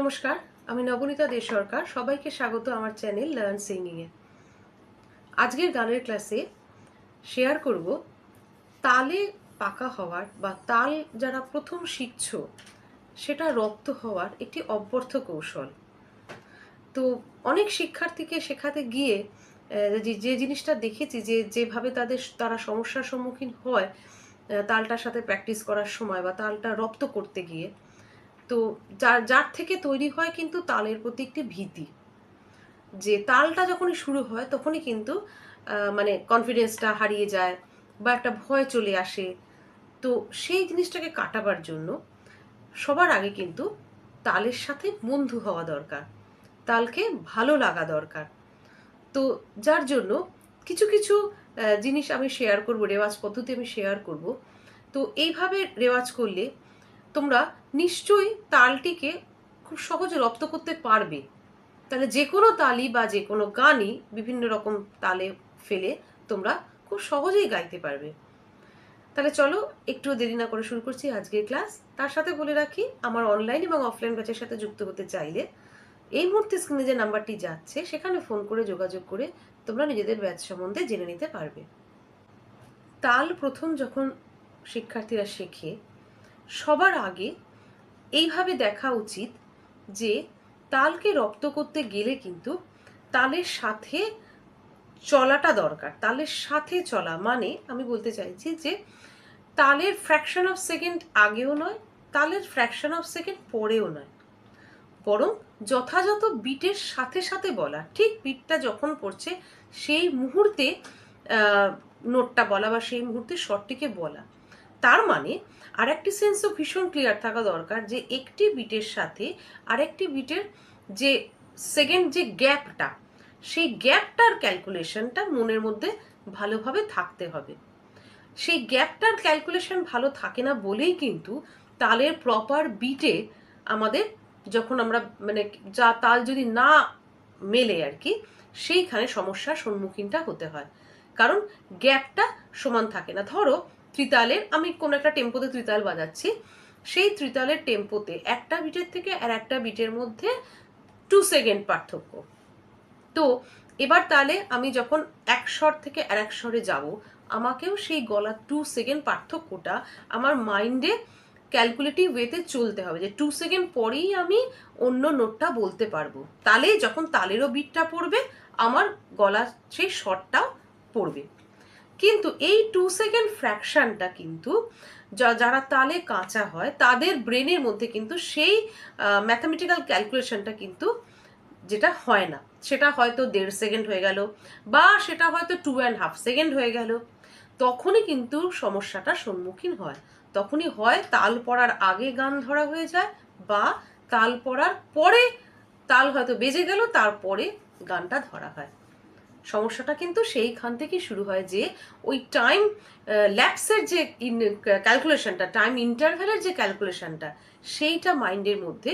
নমস্কার, আমি নবনীতা দে সরকার। সবাইকে স্বাগত আমার চ্যানেল লার্ন এ। আজকের গানের ক্লাসে শেয়ার করব, তালে পাকা হওয়ার বা তাল যারা প্রথম শিখছো, সেটা রপ্ত হওয়ার একটি অব্যর্থ কৌশল। তো অনেক শিক্ষার্থীকে শেখাতে গিয়ে যে জিনিসটা দেখেছি যে, যেভাবে তাদের তারা সমস্যার সম্মুখীন হয় তালটার সাথে প্র্যাকটিস করার সময় বা তালটা রপ্ত করতে গিয়ে তো যার যার থেকে তৈরি হয় কিন্তু তালের প্রতি একটি ভীতি। যে তালটা যখনই শুরু হয় তখনই কিন্তু মানে কনফিডেন্সটা হারিয়ে যায় বা একটা ভয় চলে আসে। তো সেই জিনিসটাকে কাটাবার জন্য সবার আগে কিন্তু তালের সাথে বন্ধু হওয়া দরকার। তালকে ভালো লাগা দরকার। তো যার জন্য কিছু কিছু জিনিস আমি শেয়ার করব, রেওয়াজ পদ্ধতি আমি শেয়ার করব। তো এইভাবে রেওয়াজ করলে তোমরা নিশ্চয়ই তালটিকে খুব সহজে রপ্ত করতে পারবে। তাহলে যে কোনো তালি বা যে কোনো গানই বিভিন্ন রকম তালে ফেলে তোমরা খুব সহজেই গাইতে পারবে। তাহলে চলো একটু দেরি না করে শুরু করছি আজকের ক্লাস। তার সাথে বলে রাখি, আমার অনলাইন এবং অফলাইন ব্যাচের সাথে যুক্ত হতে চাইলে এই মুহূর্তে স্ক্রিনে যে নাম্বারটি যাচ্ছে, সেখানে ফোন করে যোগাযোগ করে তোমরা নিজেদের ব্যাচ সম্বন্ধে জেনে নিতে পারবে। তাল প্রথম যখন শিক্ষার্থীরা শেখে সবার আগে এইভাবে দেখা উচিত যে তালকে রপ্ত করতে গেলে কিন্তু তালের সাথে চলাটা দরকার। তালের সাথে চলা মানে আমি বলতে চাইছি যে তালের ফ্র্যাকশন অফ সেকেন্ড আগেও নয়, তালের ফ্র্যাকশন অফ সেকেন্ড পরেও নয়। বরং যথাযথ বিটের সাথে সাথে বলা, ঠিক বিটটা যখন পড়ছে সেই মুহূর্তে নোটটা বলা বা সেই মুহূর্তে শর্টটিকে বলা। তার মানে আর একটি সেন্সও ভীষণ ক্লিয়ার থাকা দরকার যে একটি বিটের সাথে আরেকটি বিটের যে সেকেন্ড যে গ্যাপটা সেই গ্যাপটার ক্যালকুলেশনটা মনের মধ্যে ভালোভাবে থাকতে হবে। সেই গ্যাপটার ক্যালকুলেশন ভালো থাকে না বলেই কিন্তু তালের প্রপার বিটে আমাদের যখন আমরা মানে যা তাল যদি না মেলে আর কি, সেইখানে সমস্যার সম্মুখীনটা হতে হয়। কারণ গ্যাপটা সমান থাকে না। ধরো ত্রিতালের, আমি কোনো একটা টেম্পোতে ত্রিতাল বাজাচ্ছি, সেই ত্রিতালের টেম্পোতে একটা বিটের থেকে আর একটা বিটের মধ্যে টু সেকেন্ড পার্থক্য। তো এবার তাহলে আমি যখন এক স্বর থেকে আর এক স্বরে যাব, আমাকেও সেই গলা টু সেকেন্ড পার্থক্যটা আমার মাইন্ডে ক্যালকুলেটিভ ওয়েতে চলতে হবে যে টু সেকেন্ড পরেই আমি অন্য নোটটা বলতে পারব। তালে যখন তালেরও বিটটা পড়বে, আমার গলা সেই স্বরটাও পড়বে। কিন্তু এই টু সেকেন্ড ফ্র্যাকশনটা কিন্তু যারা তালে কাঁচা হয়, তাদের ব্রেনের মধ্যে কিন্তু সেই ম্যাথামেটিক্যাল ক্যালকুলেশনটা কিন্তু যেটা হয় না। সেটা হয়তো দেড় সেকেন্ড হয়ে গেল বা সেটা হয়তো টু অ্যান্ড হাফ সেকেন্ড হয়ে গেল। তখনই কিন্তু সমস্যাটার সম্মুখীন হয়। তখনই হয় তাল পড়ার আগে গান ধরা হয়ে যায় বা তাল পড়ার পরে তাল হয়তো বেজে গেল, তারপরে গানটা ধরা হয়। সমস্যাটা কিন্তু সেইখান থেকেই শুরু হয় যে ওই টাইম ল্যাপসের যে ক্যালকুলেশনটা টাইম ইন্টারভ্যালের যে ক্যালকুলেশনটা সেইটা মাইন্ডের মধ্যে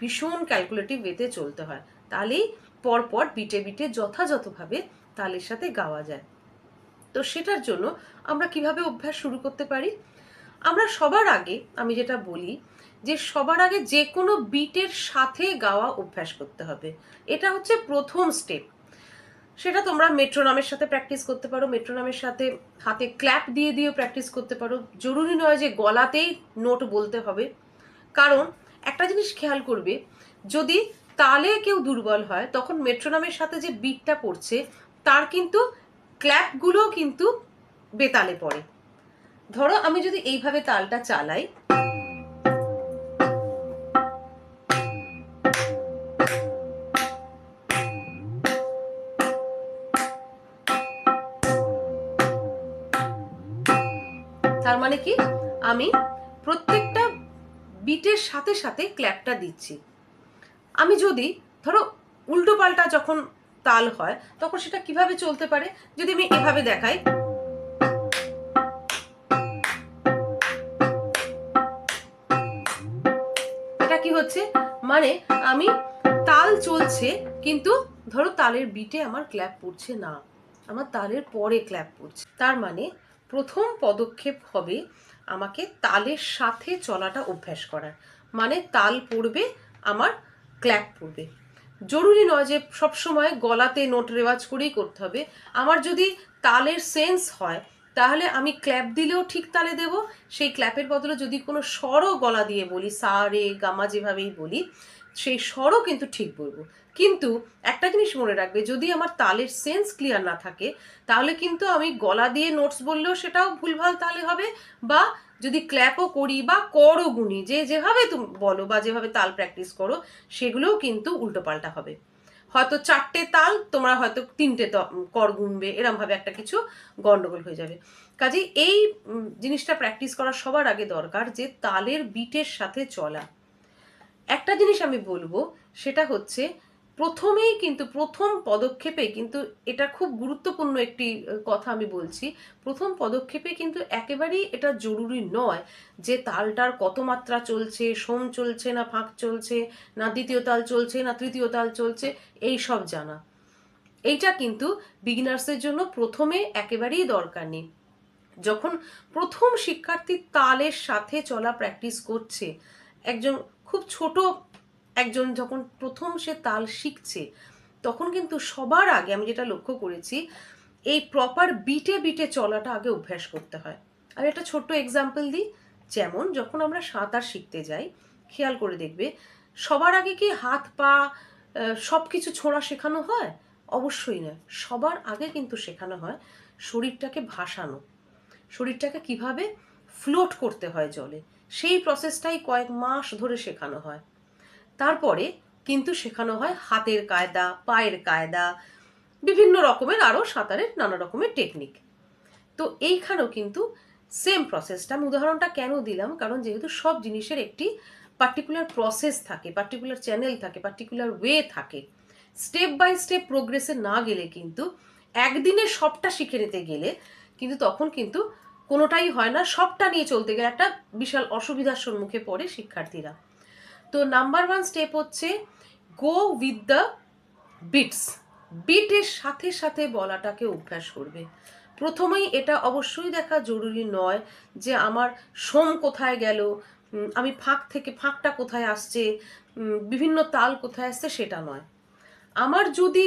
ভীষণ ক্যালকুলেটিভ ওয়েতে চলতে হয়। তাহলেই পরপর বিটে বিটে যথাযথভাবে তালের সাথে গাওয়া যায়। তো সেটার জন্য আমরা কীভাবে অভ্যাস শুরু করতে পারি? আমরা সবার আগে, আমি যেটা বলি, যে সবার আগে যে কোনো বিটের সাথে গাওয়া অভ্যাস করতে হবে। এটা হচ্ছে প্রথম স্টেপ সেটা তোমরা মেট্রোনামের সাথে প্র্যাকটিস করতে পারো, মেট্রোনামের সাথে হাতে ক্ল্যাপ দিয়ে দিয়েও প্র্যাকটিস করতে পারো। জরুরি নয় যে গলাতেই নোট বলতে হবে। কারণ একটা জিনিস খেয়াল করবে, যদি তালে কেউ দুর্বল হয়, তখন মেট্রোনামের সাথে যে বিটটা পড়ছে, তার কিন্তু ক্ল্যাপগুলো কিন্তু বেতালে পড়ে। ধরো আমি যদি এইভাবে তালটা চালাই মানে কি? আমি প্রত্যেকটা বিটের সাথে সাথে ক্ল্যাপটা দিচ্ছি। আমি যদি ধরো উল্টো পাল্টা যখন তাল হয়, তখন সেটা কীভাবে চলতে পারে? যদি আমি এভাবে দেখাই। এটা কি হচ্ছে? মানে আমি তাল চলছে, কিন্তু ধরো তালের বিটে আমার ক্ল্যাপ পড়ছে না। আমার তালের পরে ক্ল্যাপ পড়ছে। তার মানে প্রথম পদক্ষেপ হবে আমাকে তালের সাথে চলাটা অভ্যাস করার। মানে তাল পড়বে, আমার ক্ল্যাপ পড়বে। জরুরি নয় যে সবসময় গলাতে নোট রেওয়াজ করেই করতে হবে। আমার যদি তালের সেন্স হয়, তাহলে আমি ক্ল্যাপ দিলেও ঠিক তালে দেব। সেই ক্ল্যাপের বদলে যদি কোনো স্বরও গলা দিয়ে বলি, সা, রে গামা যেভাবেই বলি সেই স্বরও কিন্তু ঠিক বলব। কিন্তু একটা জিনিস মনে রাখবে, যদি আমার তালের সেন্স ক্লিয়ার না থাকে, তাহলে কিন্তু আমি গলা দিয়ে নোটস বললেও সেটাও ভুলভাল তালে হবে বা যদি ক্ল্যাপও করি বা করও গুনি, যে যেভাবে তুমি বলো বা যেভাবে তাল প্র্যাকটিস করো, সেগুলোও কিন্তু উল্টোপাল্টা হবে। হয়তো চারটে তাল, তোমরা হয়তো তিনটে কর গুনবে, এরমভাবে একটা কিছু গন্ডগোল হয়ে যাবে। কাজেই এই জিনিসটা প্র্যাকটিস করা সবার আগে দরকার যে তালের বিটের সাথে চলা। একটা জিনিস আমি বলব, সেটা হচ্ছে প্রথমেই কিন্তু প্রথম পদক্ষেপে কিন্তু এটা খুব গুরুত্বপূর্ণ একটি কথা আমি বলছি। প্রথম পদক্ষেপে কিন্তু একেবারেই এটা জরুরি নয় যে তালটার কত মাত্রা চলছে, সোম চলছে না ফাঁক চলছে, না দ্বিতীয় তাল চলছে, না তৃতীয় তাল চলছে, এই সব জানা। এইটা কিন্তু বিগিনার্সের জন্য প্রথমে একেবারেই দরকার নেই। যখন প্রথম শিক্ষার্থী তালের সাথে চলা প্র্যাকটিস করছে, একজন খুব ছোট একজন যখন প্রথম সে তাল শিখছে, তখন কিন্তু সবার আগে আমি যেটা লক্ষ্য করেছি, এই প্রপার বিটে বিটে চলাটা আগে অভ্যাস করতে হয়। আমি একটা ছোট্ট এক্সাম্পল দিই, যেমন যখন আমরা সাঁতার শিখতে যাই, খেয়াল করে দেখবে, সবার আগে কি হাত, পা সব কিছু ছোঁড়া শেখানো হয়? অবশ্যই নয়। সবার আগে কিন্তু শেখানো হয় শরীরটাকে ভাসানো। শরীরটাকে কীভাবে ফ্লোট করতে হয় জলে। সেই প্রসেসটাই কয়েক মাস ধরে শেখানো হয়। তারপরে কিন্তু শেখানো হয় হাতের কায়দা, পায়ের কায়দা, বিভিন্ন রকমের আরও সাঁতারের নানা রকমের টেকনিক তো এইখানেও কিন্তু সেম প্রসেসটা আমি উদাহরণটা কেন দিলাম? কারণ যেহেতু সব জিনিসের একটি পার্টিকুলার প্রসেস থাকে পার্টিকুলার চ্যানেল থাকে পার্টিকুলার ওয়ে থাকে। স্টেপ বাই স্টেপ প্রোগ্রেসে না গেলে কিন্তু একদিনে সবটা শিখে নিতে গেলে কিন্তু তখন কিন্তু কোনোটাই হয় না, সবটা নিয়ে চলতে গেলে একটা বিশাল অসুবিধার সম্মুখে পড়ে শিক্ষার্থীরা। তো নাম্বার ওয়ান স্টেপ হচ্ছে গো উইথ দ্য বিটস বিটের সাথে সাথে বলাটাকে অভ্যাস করবে। প্রথমেই এটা অবশ্যই দেখা জরুরি নয় যে আমার সোম কোথায় গেল আমি ফাঁক থেকে ফাঁকটা কোথায় আসছে বিভিন্ন তাল কোথায় আসছে সেটা নয়। আমার যদি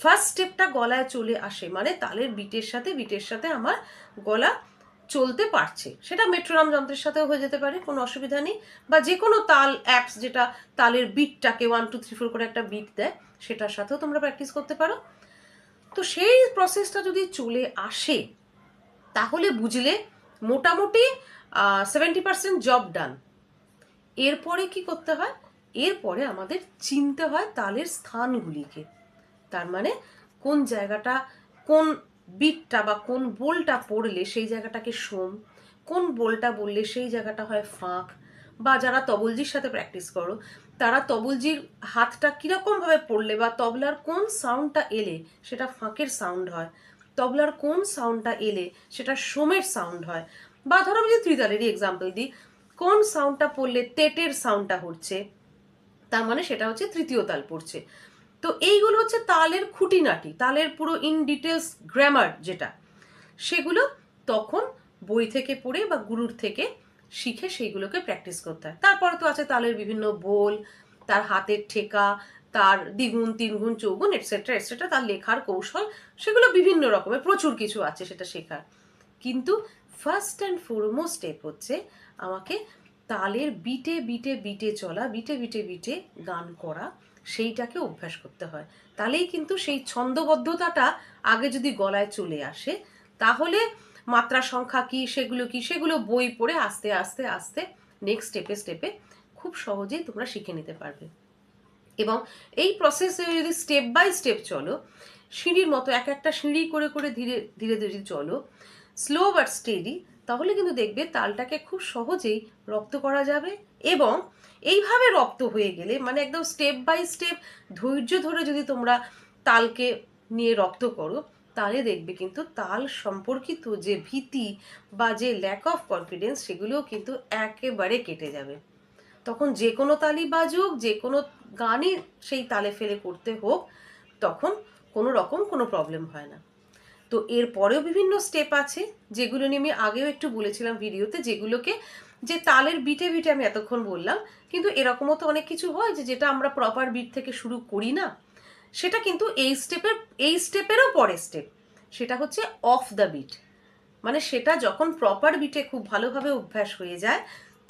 ফার্স্ট স্টেপটা গলায় চলে আসে মানে তালের বিটের সাথে বিটের সাথে আমার গলা চলতে পারছে। সেটা মেট্রোনাম যন্ত্রের সাথেও হয়ে যেতে পারে, কোনো অসুবিধা নেই। বা যে কোনো তাল অ্যাপস যেটা তালের বিটটাকে ওয়ান টু থ্রি ফোর করে একটা বিট দেয়, সেটার সাথেও তোমরা প্র্যাকটিস করতে পারো। তো সেই প্রসেসটা যদি চলে আসে, তাহলে বুঝলে মোটামুটি সেভেন্টি পার্সেন্ট জব ডান এরপরে কি করতে হয়? এরপরে আমাদের চিনতে হয় তালের স্থানগুলিকে। তার মানে কোন জায়গাটা কোন বিটটা বা কোন বোলটা পড়লে সেই জায়গাটাকে সোম কোন বোলটা বললে সেই জায়গাটা হয় ফাঁক, বা যারা তবলজির সাথে প্র্যাকটিস করো, তারা তবলজির হাতটা কীরকমভাবে পড়লে বা তবলার কোন সাউন্ডটা এলে সেটা ফাঁকের সাউন্ড হয়, তবলার কোন সাউন্ডটা এলে সেটা সোমের সাউন্ড হয়, বা ধরো আমি যদি ত্রিতালেরই এক্সাম্পল দিই, কোন সাউন্ডটা পড়লে তেটের সাউন্ডটা হচ্ছে, তার মানে সেটা হচ্ছে তৃতীয় তাল পড়ছে তো এইগুলো হচ্ছে তালের খুঁটিনাটি, তালের পুরো ইন ডিটেলস গ্রামার যেটা, সেগুলো তখন বই থেকে পড়ে বা গুরুর থেকে শিখে সেইগুলোকে প্র্যাকটিস করতে হয়। তারপরে তো আছে তালের বিভিন্ন বোল, তার হাতের ঠেকা, তার দ্বিগুণ, তিনগুণ, চৌগুণ এটসেট্রা এটসেট্রা তার লেখার কৌশল, সেগুলো বিভিন্ন রকমের, প্রচুর কিছু আছে সেটা শেখার। কিন্তু ফার্স্ট অ্যান্ড ফরমোস্ট স্টেপ হচ্ছে আমাকে তালের বিটে বিটে বিটে চলা, বিটে বিটে বিটে গান করা, সেইটাকে অভ্যাস করতে হয়। তাহলেই কিন্তু সেই ছন্দবদ্ধতাটা আগে যদি গলায় চলে আসে, তাহলে মাত্রা সংখ্যা কি, সেগুলো কি, সেগুলো বই পড়ে আস্তে আস্তে আস্তে নেক্সট স্টেপে স্টেপে খুব সহজেই তোমরা শিখে নিতে পারবে। এবং এই প্রসেসে যদি স্টেপ বাই স্টেপ চলো, সিঁড়ির মতো এক একটা সিঁড়ি করে করে ধীরে ধীরে ধীরে চলো স্লো বাট স্টেডি তাহলে কিন্তু দেখবে তালটাকে খুব সহজেই রপ্ত করা যাবে এবং এইভাবে রপ্ত হয়ে গেলে মানে একদম স্টেপ বাই স্টেপ ধৈর্য ধরে যদি তোমরা তালকে নিয়ে রপ্ত করো, তাহলে দেখবে কিন্তু তাল সম্পর্কিত যে ভীতি বা যে ল্যাক অফ কনফিডেন্স সেগুলোও কিন্তু একেবারে কেটে যাবে। তখন যে কোনো তালি বাজুক, যে কোনো গানই সেই তালে ফেলে করতে হোক, তখন কোনো রকম কোনো প্রবলেম হয় না। তো এর পরেও বিভিন্ন স্টেপ আছে, যেগুলো নিয়ে আমি আগেও একটু বলেছিলাম ভিডিওতে, যেগুলোকে যে তালের বিটে বিটে আমি এতক্ষণ বললাম, কিন্তু এরকমও তো অনেক কিছু হয় যে যেটা আমরা প্রপার বিট থেকে শুরু করি না, সেটা কিন্তু এই স্টেপের এই স্টেপেরও পরের স্টেপ সেটা হচ্ছে অফ দ্য বিট মানে সেটা যখন প্রপার বিটে খুব ভালোভাবে অভ্যাস হয়ে যায়,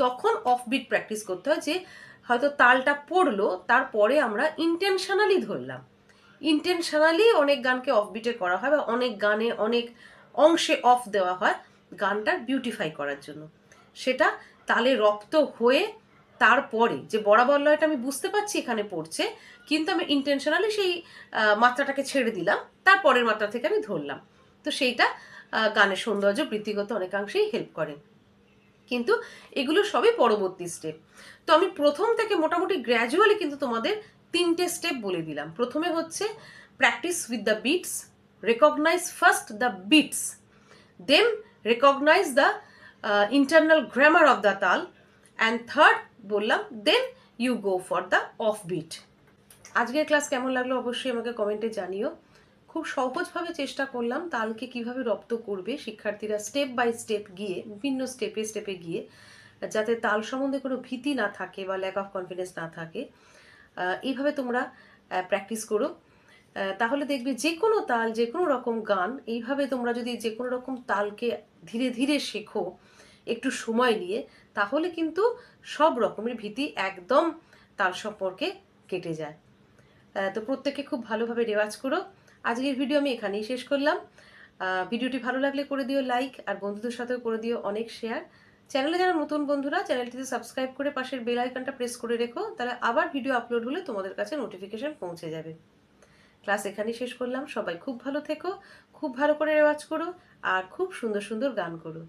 তখন অফ বিট প্র্যাকটিস করতে হয় যে হয়তো তালটা পড়ল, তারপরে আমরা ইন্টেনশনালি ধরলাম। ইন্টেনশনালি অনেক গানকে অফ বিটে করা হয় বা অনেক গানে অনেক অংশে অফ দেওয়া হয় গানটার বিউটিফাই করার জন্য। সেটা তালে রপ্ত হয়ে তারপরে যে বরাবর লয়টা আমি বুঝতে পারছি এখানে পড়ছে, কিন্তু আমি ইন্টেনশনালি সেই মাত্রাটাকে ছেড়ে দিলাম তারপরের মাত্রা থেকে আমি ধরলাম। তো সেইটা গানের সৌন্দর্য বৃত্তিগত অনেকাংশেই হেল্প করে। কিন্তু এগুলো সবই পরবর্তী স্টেপ তো আমি প্রথম থেকে মোটামুটি গ্র্যাজুয়ালি কিন্তু তোমাদের তিনটে স্টেপ বলে দিলাম। প্রথমে হচ্ছে practice with the beats recognise first the beats then recognise the internal grammar of the tal and third বললাম then you go for the of beat আজকের ক্লাস কেমন লাগল অবশ্যই আমাকে কমেন্টে জানিও। খুব সহজভাবে চেষ্টা করলাম তালকে কীভাবে রপ্ত করবে শিক্ষার্থীরা স্টেপ বাই স্টেপ গিয়ে, বিভিন্ন স্টেপে স্টেপে গিয়ে, যাতে তাল সম্বন্ধে কোনো ভীতি না থাকে বা ল্যাক অফ কনফিডেন্স না থাকে। এইভাবে তোমরা প্র্যাকটিস করো। তাহলে দেখবে যে কোনো তাল যে কোনো রকম গান, এইভাবে তোমরা যদি যে কোনো রকম তালকে ধীরে ধীরে শেখো একটু সময় নিয়ে, তাহলে কিন্তু সব রকমের ভীতি একদম তাল সম্পর্কে কেটে যায়। তো প্রত্যেকে খুব ভালোভাবে রেওয়াজ করো। আজকের ভিডিও আমি এখানেই শেষ করলাম। ভিডিওটি ভালো লাগলে করে দিও লাইক আর বন্ধুদের সাথেও করে দিও অনেক শেয়ার চ্যানেলে যারা নতুন বন্ধুরা চ্যানেলটিতে সাবস্ক্রাইব করে পাশের বেল আইকনটা প্রেস করে রেখো, তাহলে আবার ভিডিও আপলোড হলে তোমাদের কাছে নোটিফিকেশন পৌঁছে যাবে। ক্লাস এখানেই শেষ করলাম। সবাই খুব ভালো থেকো, খুব ভালো করে রেওয়াজ করো, আর খুব সুন্দর সুন্দর গান করো।